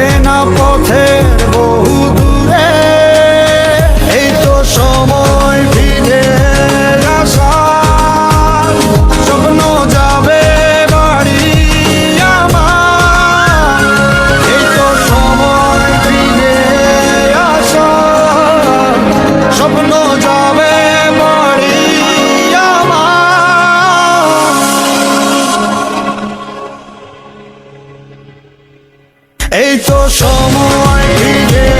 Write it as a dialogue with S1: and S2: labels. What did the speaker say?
S1: চেনা পথের সময় ফিরে